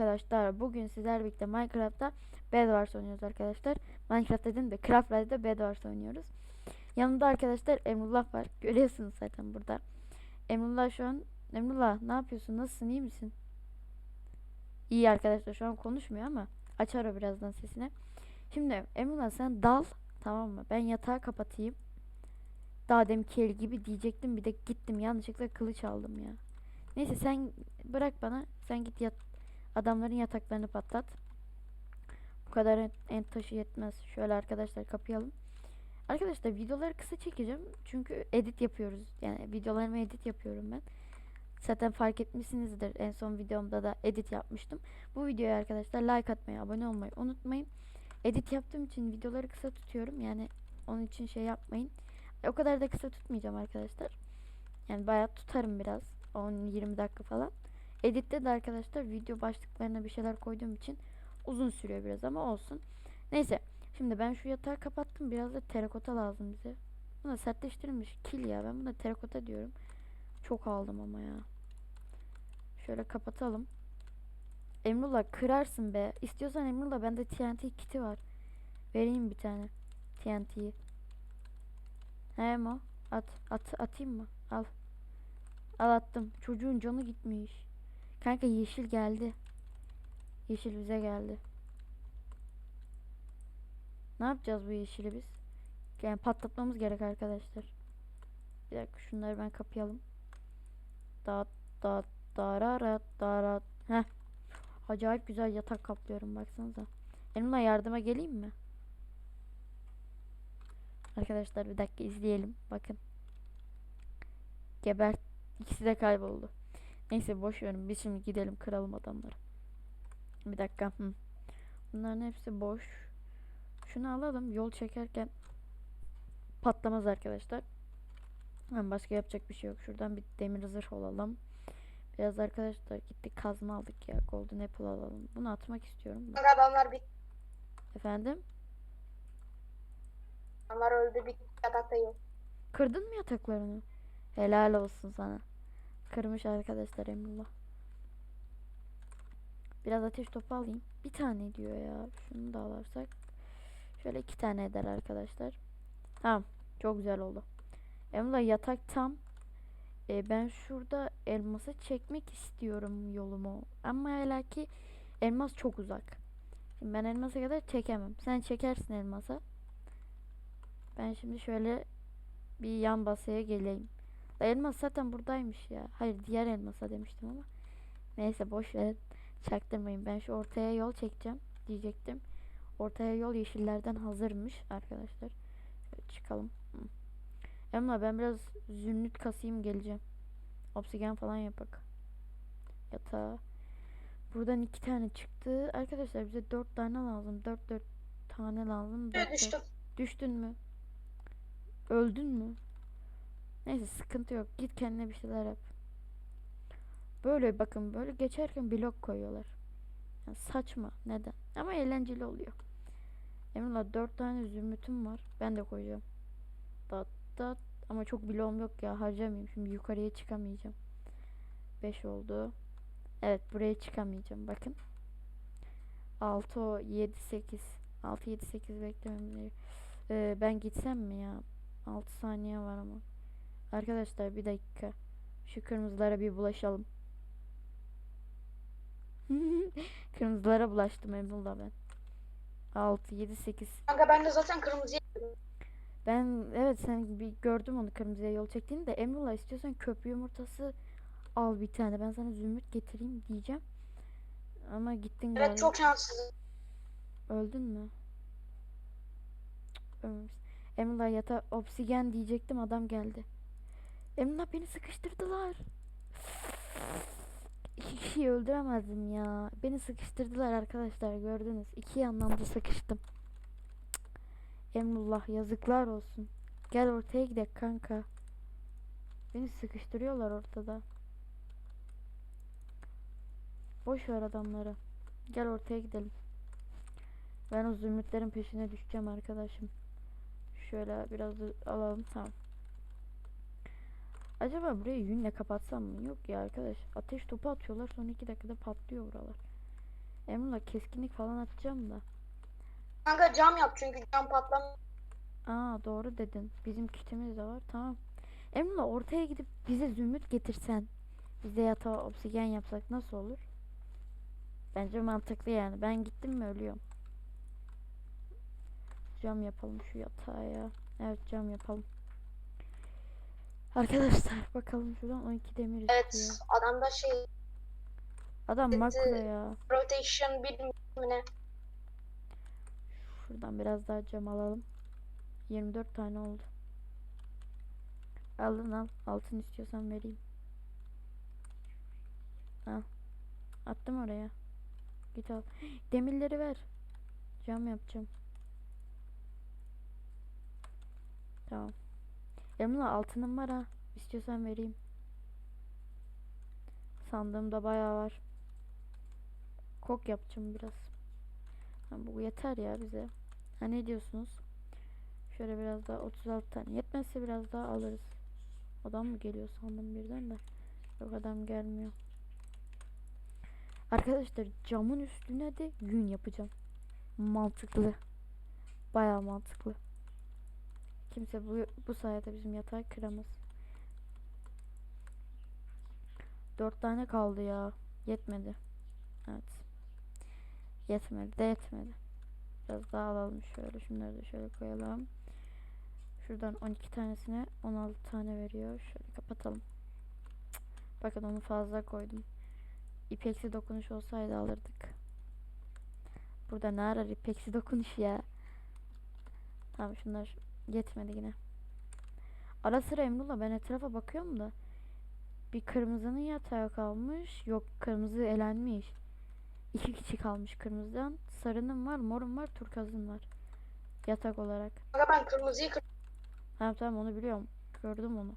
arkadaşlar. Bugün sizler birlikte Minecraft'ta Bedwars oynuyoruz arkadaşlar. Minecraft dedim de Craft Ride'da Bedwars oynuyoruz. Yanımda arkadaşlar Emrullah var. Görüyorsunuz zaten burada. Emrullah şu an Emrullah ne yapıyorsun? Nasılsın? iyi misin? İyi arkadaşlar şu an konuşmuyor ama açar o birazdan sesini. Şimdi Emrullah sen dal tamam mı? Ben yatağı kapatayım. Daha el gibi diyecektim bir de gittim yanlışlıkla kılıç aldım ya. Neyse sen bırak bana. Sen git yat. Adamların yataklarını patlat. Bu kadar en, taşı yetmez. Şöyle arkadaşlar kapayalım. Arkadaşlar videoları kısa çekeceğim. Çünkü edit yapıyoruz. Yani videolarımı edit yapıyorum ben. Zaten fark etmişsinizdir. En son videomda da edit yapmıştım. Bu videoya arkadaşlar like atmayı, abone olmayı unutmayın. Edit yaptığım için videoları kısa tutuyorum. Yani onun için şey yapmayın. E, o kadar da kısa tutmayacağım arkadaşlar. Yani bayağı tutarım biraz. 10-20 dakika falan. Editte de arkadaşlar video başlıklarına bir şeyler koyduğum için uzun sürüyor biraz ama olsun. Neyse. Şimdi ben şu yatağı kapattım. Biraz da terakota lazım bize. Buna sertleştirilmiş kil ya. Ben buna terakota diyorum. Çok aldım ama ya. Şöyle kapatalım. Emrullah kırarsın be. İstiyorsan Emrullah bende TNT kiti var. Vereyim bir tane. TNT'yi. He mo. At. At. Atayım mı? Al. Al attım. Çocuğun canı gitmiş. Kanka yeşil geldi. Yeşil bize geldi. Ne yapacağız bu yeşili biz? Yani patlatmamız gerek arkadaşlar. Bir dakika şunları ben kapayalım. Da da dararat darat. Heh. Acayip güzel yatak kaplıyorum baksanıza. Emrullah yardıma geleyim mi? Arkadaşlar bir dakika izleyelim. Bakın. Geber. İkisi de kayboldu. Neyse boş verin. Biz şimdi gidelim kıralım adamları. Bir dakika. Hı. Bunların hepsi boş. Şunu alalım. Yol çekerken patlamaz arkadaşlar. Hem başka yapacak bir şey yok. Şuradan bir demir zırh alalım. Biraz arkadaşlar gittik kazma aldık ya. Golden apple alalım. Bunu atmak istiyorum. Adamlar bir Efendim? adamlar öldü bir yatakta yok. Kırdın mı yataklarını? Helal olsun sana. Kırmış arkadaşlar Emrullah. Biraz ateş topu alayım. Bir tane diyor ya. Şunu da alarsak. Şöyle iki tane eder arkadaşlar. Tamam. Çok güzel oldu. Emrullah yatak tam. E, ben şurada elması çekmek istiyorum yolumu. Ama hala ki elmas çok uzak. Şimdi ben elmasa kadar çekemem. Sen çekersin elmasa. Ben şimdi şöyle bir yan basaya geleyim. Elmas zaten buradaymış ya. Hayır diğer elmasa demiştim ama. Neyse boş ver. Çaktırmayın. Ben şu ortaya yol çekeceğim diyecektim. Ortaya yol yeşillerden hazırmış arkadaşlar. Şöyle çıkalım. Emla ben biraz zümrüt kasayım geleceğim. Obsidian falan yapak. Yatağa. Buradan iki tane çıktı. Arkadaşlar bize dört tane lazım. Dört dört tane lazım. Dört, dört. Düştüm. Düştün mü? Öldün mü? Neyse sıkıntı yok. Git kendine bir şeyler yap. Böyle bakın böyle geçerken blok koyuyorlar. Yani saçma. Neden? Ama eğlenceli oluyor. Emrullah dört tane zümrütüm var. Ben de koyacağım. Dat dat. Ama çok bloğum yok ya. Harcamayayım. Şimdi yukarıya çıkamayacağım. 5 oldu. Evet buraya çıkamayacağım. Bakın. 6 o 7 8. 6 7 8 beklemem ee, ben gitsem mi ya? 6 saniye var ama. Arkadaşlar bir dakika. Şu kırmızılara bir bulaşalım. Kırmızılara bulaştım Emrullah ben. 6 7 8. Kanka ben de zaten kırmızıya Ben evet sen bir gördüm onu kırmızıya yol çektiğini de Emrullah istiyorsan köprü yumurtası al bir tane. Ben sana zümrüt getireyim diyeceğim. Ama gittin galiba. Evet çok şanssız. Öldün mü? Ölmemişsin. Emrullah yata obsigen diyecektim adam geldi. Emrullah beni sıkıştırdılar. İki kişiyi öldüremezdim ya. Beni sıkıştırdılar arkadaşlar gördünüz. İki yandan da sıkıştım. Emrullah yazıklar olsun. Gel ortaya gidelim kanka. Beni sıkıştırıyorlar ortada. Boş ver adamları. Gel ortaya gidelim. Ben o zümrütlerin peşine düşeceğim arkadaşım. Şöyle biraz alalım tamam. Acaba burayı yünle kapatsam mı? Yok ya arkadaş. Ateş topu atıyorlar sonra iki dakikada patlıyor buralar. Emrullah keskinlik falan atacağım da. Kanka cam yap çünkü cam patlamıyor. Aa doğru dedin. Bizim kitimiz de var. Tamam. Emrullah ortaya gidip bize zümrüt getirsen. Biz de yatağa obsidian yapsak nasıl olur? Bence mantıklı yani. Ben gittim mi ölüyorum. Cam yapalım şu yatağa ya. Evet cam yapalım. Arkadaşlar bakalım şuradan 12 demir Evet istiyor. adamda şey Adam makro ya. rotation bilmem ne. Şuradan biraz daha cam alalım. 24 tane oldu. Alın al. Altın istiyorsan vereyim. Al. Attım oraya. Git al. Demirleri ver. Cam yapacağım. Tamam. Emrullah altınım var ha. İstiyorsan vereyim. Sandığımda bayağı var. Kok yapacağım biraz. Ha, bu yeter ya bize. Ha ne diyorsunuz? Şöyle biraz daha 36 tane. Yetmezse biraz daha alırız. Adam mı geliyor sandım birden de. Yok adam gelmiyor. Arkadaşlar camın üstüne de yün yapacağım. Mantıklı. Bayağı mantıklı. Kimse bu, bu sayede bizim yatağı kıramaz. Dört tane kaldı ya. Yetmedi. Evet. Yetmedi de yetmedi. Biraz daha alalım şöyle. Şunları da şöyle koyalım. Şuradan 12 tanesine 16 tane veriyor. Şöyle kapatalım. Bakın onu fazla koydum. İpeksi dokunuş olsaydı alırdık. Burada ne arar ipeksi dokunuş ya. Tamam şunlar yetmedi yine. Ara sıra Emrullah ben etrafa bakıyorum da bir kırmızının yatağı kalmış. Yok kırmızı elenmiş. İki kişi kalmış kırmızıdan. Sarının var, morun var, turkazın var. Yatak olarak. Kanka ben kırmızıyı kır Tamam tamam onu biliyorum. Gördüm onu.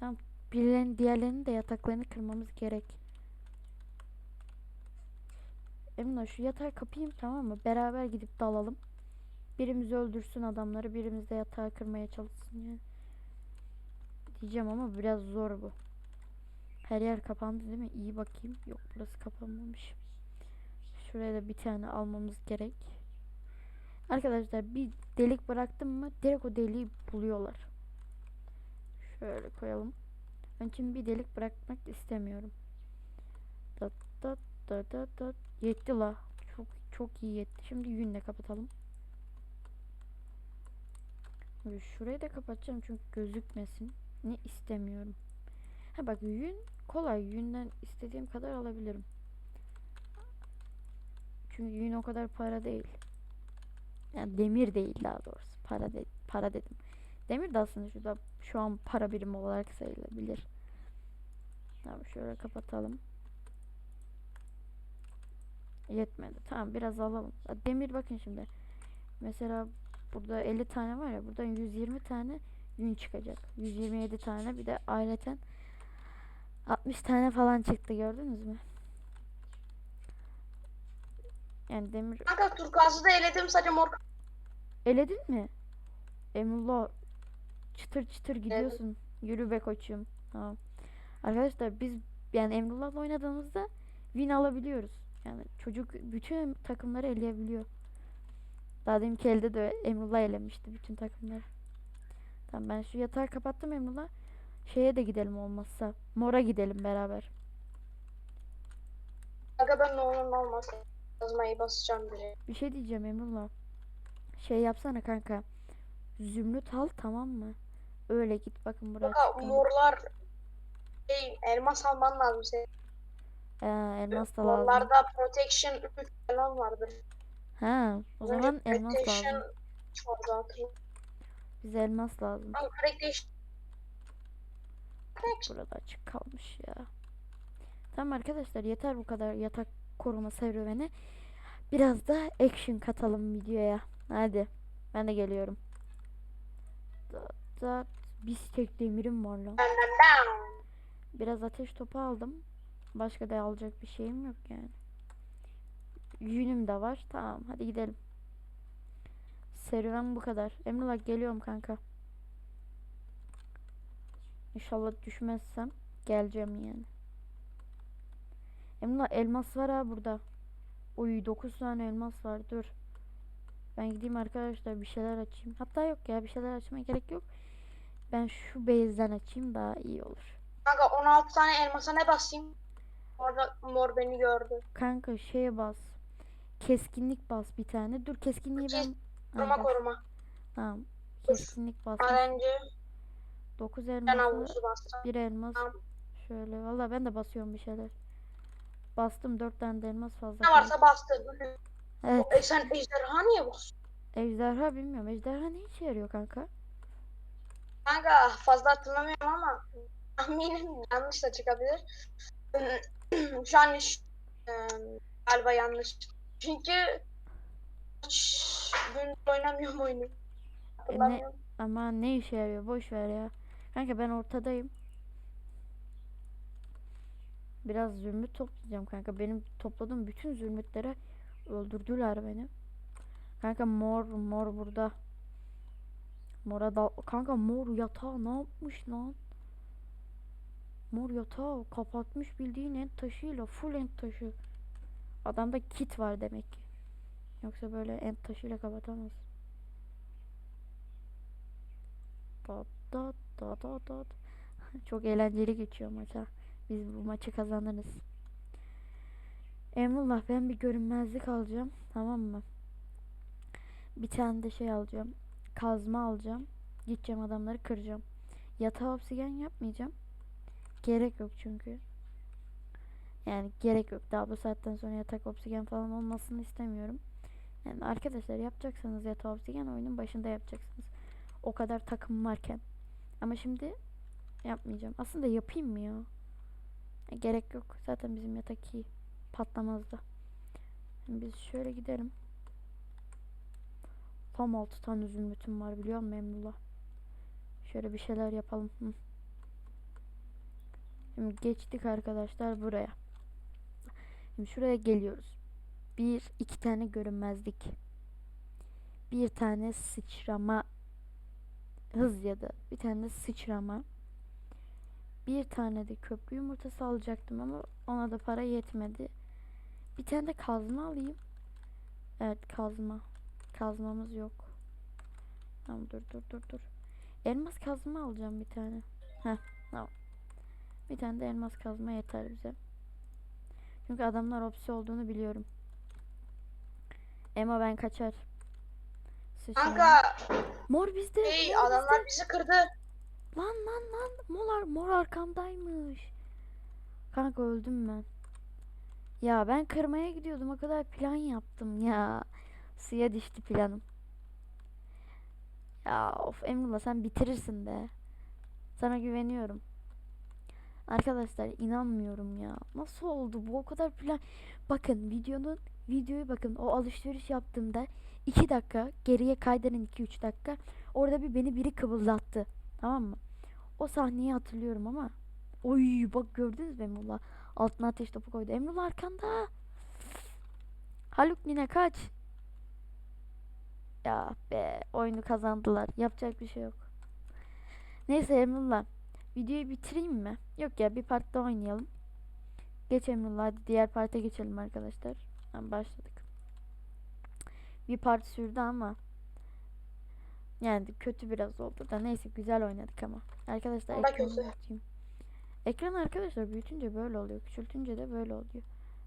Tamam. Birilerinin diğerlerinin de yataklarını kırmamız gerek. Emine şu yatağı kapayım tamam mı? Beraber gidip dalalım. Birimiz öldürsün adamları, birimiz de yatağı kırmaya çalışsın yani. Diyeceğim ama biraz zor bu. Her yer kapandı değil mi? İyi bakayım. Yok burası kapanmamış. Şuraya da bir tane almamız gerek. Arkadaşlar bir delik bıraktım mı direkt o deliği buluyorlar. Şöyle koyalım. Ben şimdi bir delik bırakmak istemiyorum. Dat dat dat dat dat. Yetti la. Çok çok iyi yetti. Şimdi yünle kapatalım. Şurayı da kapatacağım çünkü gözükmesin. Ne istemiyorum. Ha bak yün kolay. Yünden istediğim kadar alabilirim. Çünkü yün o kadar para değil. Yani demir değil daha doğrusu. Para de, para dedim. Demir de aslında şurada şu an para birimi olarak sayılabilir. Tamam şöyle kapatalım. Yetmedi. Tamam biraz alalım. Demir bakın şimdi. Mesela burada 50 tane var ya buradan 120 tane yün çıkacak. 127 tane bir de aileten 60 tane falan çıktı gördünüz mü? Yani demir Kanka turkuazı da eledim sadece mor Eledin mi? Emrullah çıtır çıtır gidiyorsun. Yürü be koçum. Tamam. Arkadaşlar biz yani Emrullah'la oynadığımızda win alabiliyoruz. Yani çocuk bütün takımları eleyebiliyor. Daha deminki elde de Emrullah elemişti bütün takımları. Tamam ben şu yatağı kapattım Emrullah. Şeye de gidelim olmazsa. Mora gidelim beraber. Kanka ben onun olmaz. Yazmayı basacağım direkt. Bir şey diyeceğim Emrullah. Şey yapsana kanka. Zümrüt al tamam mı? Öyle git bakın buraya Kanka çıkalım. morlar şey elmas alman lazım senin. Ee, elmas da lazım. Morlarda protection 3 falan vardır. Ha, o Az önce zaman elmas lazım. vardı hatırlıyorum. Bize elmas lazım. Kanka protection Burada açık kalmış ya. Tamam arkadaşlar yeter bu kadar yatak koruma serüveni. Biraz da action katalım videoya. Hadi. Ben de geliyorum. Da, da, bir tek demirim var lan. Biraz ateş topu aldım. Başka da alacak bir şeyim yok yani. Yünüm de var. Tamam hadi gidelim. Serüven bu kadar. Emrullah geliyorum kanka. İnşallah düşmezsem geleceğim yani. Emrullah elmas var ha burada. Oy 9 tane elmas var dur. Ben gideyim arkadaşlar bir şeyler açayım. Hatta yok ya bir şeyler açmaya gerek yok. Ben şu base'den açayım daha iyi olur. Kanka 16 tane elmasa ne basayım? Orada mor beni gördü. Kanka şeye bas. Keskinlik bas bir tane. Dur keskinliği ben... Koruma koruma. Tamam. Keskinlik bas. Madenci 9 ben elması, avucu bastım. bir elmas. Tamam. Şöyle. Valla ben de basıyorum bir şeyler. Bastım 4 tane de elmas fazla. Ne varsa bastır. Evet. E sen ejderha niye basıyorsun? Ejderha bilmiyorum. Ejderha ne işe yarıyor kanka? Kanka fazla hatırlamıyorum ama tahminim yanlış da çıkabilir. Şu an iş- eee, galiba yanlış. Çünkü kaç gün oynamıyorum oyunu. Hatırlamıyorum. Ama ne işe yarıyor? Boş ver ya. Kanka ben ortadayım. Biraz zümrüt toplayacağım kanka. Benim topladığım bütün zümrütleri öldürdüler beni. Kanka mor mor burada. Mora da kanka mor yatağı ne yapmış lan? Mor yatağı kapatmış bildiğin end taşıyla full end taşı. Adamda kit var demek ki. Yoksa böyle end taşıyla kapatamaz. Da da da da da. Çok eğlenceli geçiyor maça. Biz bu maçı kazanırız. Emrullah ben bir görünmezlik alacağım. Tamam mı? Bir tane de şey alacağım. Kazma alacağım. Gideceğim adamları kıracağım. Yatağa obsidian yapmayacağım. Gerek yok çünkü. Yani gerek yok. Daha bu saatten sonra yatak obsidian falan olmasını istemiyorum. Yani arkadaşlar yapacaksanız yatağı obsidian oyunun başında yapacaksınız. O kadar takım varken. Ama şimdi yapmayacağım. Aslında yapayım mı ya? E, gerek yok. Zaten bizim yatak iyi. Patlamaz da. Şimdi biz şöyle gidelim. Tam 6 tane zümrütüm var biliyor musun Emrullah? Şöyle bir şeyler yapalım. Hı. Şimdi geçtik arkadaşlar buraya. Şimdi şuraya geliyoruz. Bir, iki tane görünmezlik. Bir tane sıçrama hız ya da bir tane sıçrama. Bir tane de köprü yumurtası alacaktım ama ona da para yetmedi. Bir tane de kazma alayım. Evet kazma. Kazmamız yok. Tamam dur dur dur dur. Elmas kazma alacağım bir tane. Heh tamam. Bir tane de elmas kazma yeter bize. Çünkü adamlar opsi olduğunu biliyorum. Ema ben kaçar. Sıçrama. Kanka Mor bizde. hey mor adamlar bizde. bizi kırdı. Lan lan lan. Mor, mor arkamdaymış. Kanka öldüm ben. Ya ben kırmaya gidiyordum. O kadar plan yaptım ya. Suya düştü planım. Ya of Emrullah sen bitirirsin be. Sana güveniyorum. Arkadaşlar inanmıyorum ya. Nasıl oldu bu o kadar plan. Bakın videonun videoyu bakın o alışveriş yaptığımda 2 dakika geriye kaydırın 2-3 dakika. Orada bir beni biri kıvıldattı. Tamam mı? O sahneyi hatırlıyorum ama. Oy bak gördünüz mü Emrullah? Altına ateş topu koydu. Emrullah arkanda. Haluk Nine kaç. Ya be oyunu kazandılar. Yapacak bir şey yok. Neyse Emrullah. Videoyu bitireyim mi? Yok ya bir part daha oynayalım. Geç Emrullah hadi diğer parta geçelim arkadaşlar. Tamam başladık. Bir part sürdü ama yani kötü biraz oldu da neyse güzel oynadık ama. Arkadaşlar ekranı büyüteyim. Ekran arkadaşlar büyütünce böyle oluyor. Küçültünce de böyle oluyor.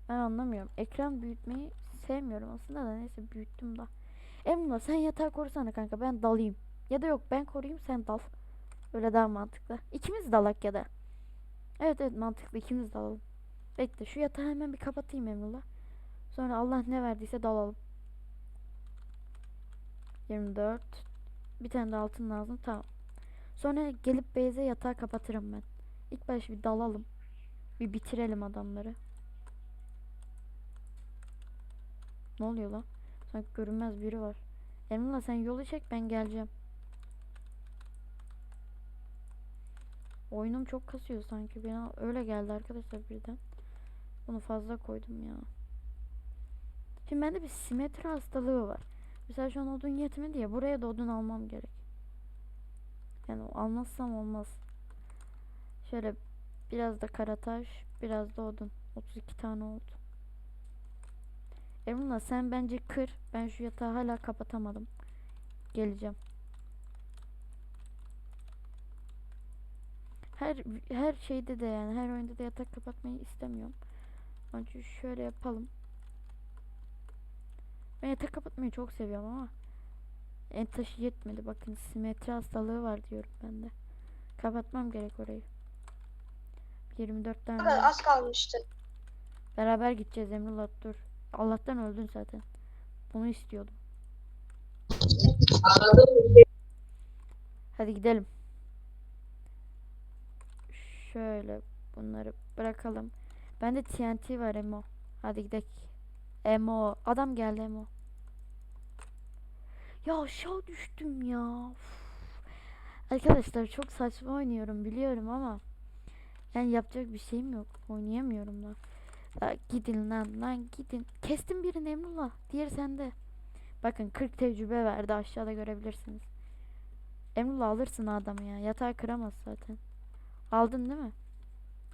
Ben anlamıyorum. Ekran büyütmeyi sevmiyorum aslında da neyse büyüttüm da. Emrullah sen yatağı korusana kanka ben dalayım. Ya da yok ben koruyayım sen dal. Öyle daha mantıklı. İkimiz dalak ya da. Evet evet mantıklı ikimiz dalalım. Bekle şu yatağı hemen bir kapatayım Emrullah. Sonra Allah ne verdiyse dalalım. 24. Bir tane de altın lazım. Tamam. Sonra gelip beyze yatağı kapatırım ben. İlk baş bir dalalım. Bir bitirelim adamları. Ne oluyor lan? Sanki görünmez biri var. Emrullah sen yolu çek ben geleceğim. Oyunum çok kasıyor sanki. Bana öyle geldi arkadaşlar birden. Bunu fazla koydum ya. Şimdi bende bir simetri hastalığı var. Mesela şu an odun yetmedi ya. Buraya da odun almam gerek. Yani almazsam olmaz. Şöyle biraz da karataş, biraz da odun. 32 tane oldu. Emrullah sen bence kır. Ben şu yatağı hala kapatamadım. Geleceğim. Her her şeyde de yani her oyunda da yatak kapatmayı istemiyorum. Onun için şöyle yapalım. Ben yatak kapatmayı çok seviyorum ama en taşı yetmedi. Bakın simetri hastalığı var diyorum ben de. Kapatmam gerek orayı. 24 tane. Kanka var. az kalmıştı. Beraber gideceğiz Emrullah dur. Allah'tan öldün zaten. Bunu istiyordum. Hadi gidelim. Şöyle bunları bırakalım. Bende TNT var Emo. Hadi gidelim. Emo. Adam geldi Emo. Ya aşağı düştüm ya. Uf. Arkadaşlar çok saçma oynuyorum biliyorum ama yani yapacak bir şeyim yok. Oynayamıyorum da. Ya gidin lan lan gidin. Kestim birini Emrullah. Diğeri sende. Bakın 40 tecrübe verdi aşağıda görebilirsiniz. Emrullah alırsın adamı ya. Yatağı kıramaz zaten. Aldın değil mi?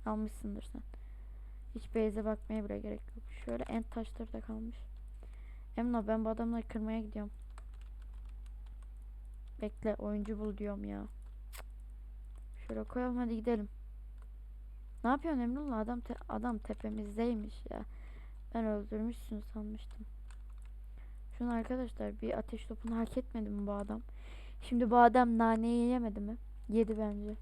Almışsındır sen. Hiç base'e bakmaya bile gerek yok. Şöyle en taşları da kalmış. Emrullah ben bu adamları kırmaya gidiyorum. Bekle oyuncu bul diyorum ya. Şöyle koyalım hadi gidelim. Ne yapıyorsun Emrullah? Adam te- adam tepemizdeymiş ya. Ben öldürmüşsün sanmıştım. Şunu arkadaşlar bir ateş topunu hak etmedi mi bu adam? Şimdi bu adam naneyi yemedi mi? Yedi bence.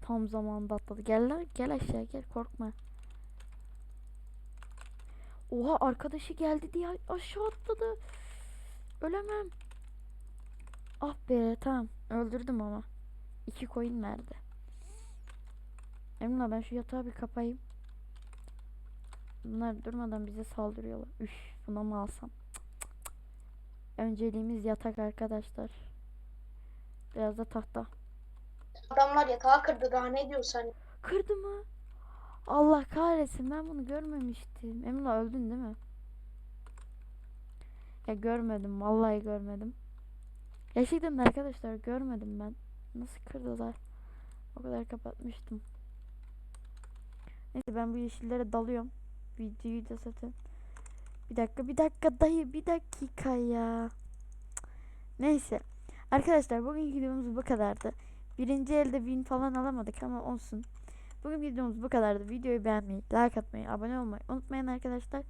Tam zamanında atladı. Gel lan gel aşağı gel korkma. Oha arkadaşı geldi diye aşağı atladı. Ölemem. Ah be tamam öldürdüm ama. İki coin verdi. Emrullah ben şu yatağı bir kapayım. Bunlar durmadan bize saldırıyorlar. Üf buna mı alsam? Önceliğimiz yatak arkadaşlar. Biraz da tahta. Adamlar yatağı kırdı daha ne diyorsun sen? Kırdı mı? Allah kahretsin ben bunu görmemiştim. Emrullah öldün değil mi? Ya görmedim vallahi görmedim. Gerçekten arkadaşlar görmedim ben. Nasıl kırdılar? O kadar kapatmıştım. Neyse ben bu yeşillere dalıyorum. Videoyu da zaten. Bir dakika bir dakika dayı bir dakika ya. Neyse. Arkadaşlar bugünkü videomuz bu kadardı. Birinci elde win falan alamadık ama olsun. Bugün videomuz bu kadardı. Videoyu beğenmeyi, like atmayı, abone olmayı unutmayın arkadaşlar.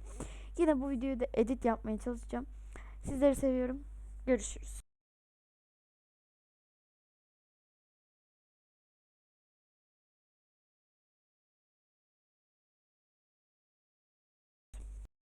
Yine bu videoyu da edit yapmaya çalışacağım. Sizleri seviyorum. Görüşürüz.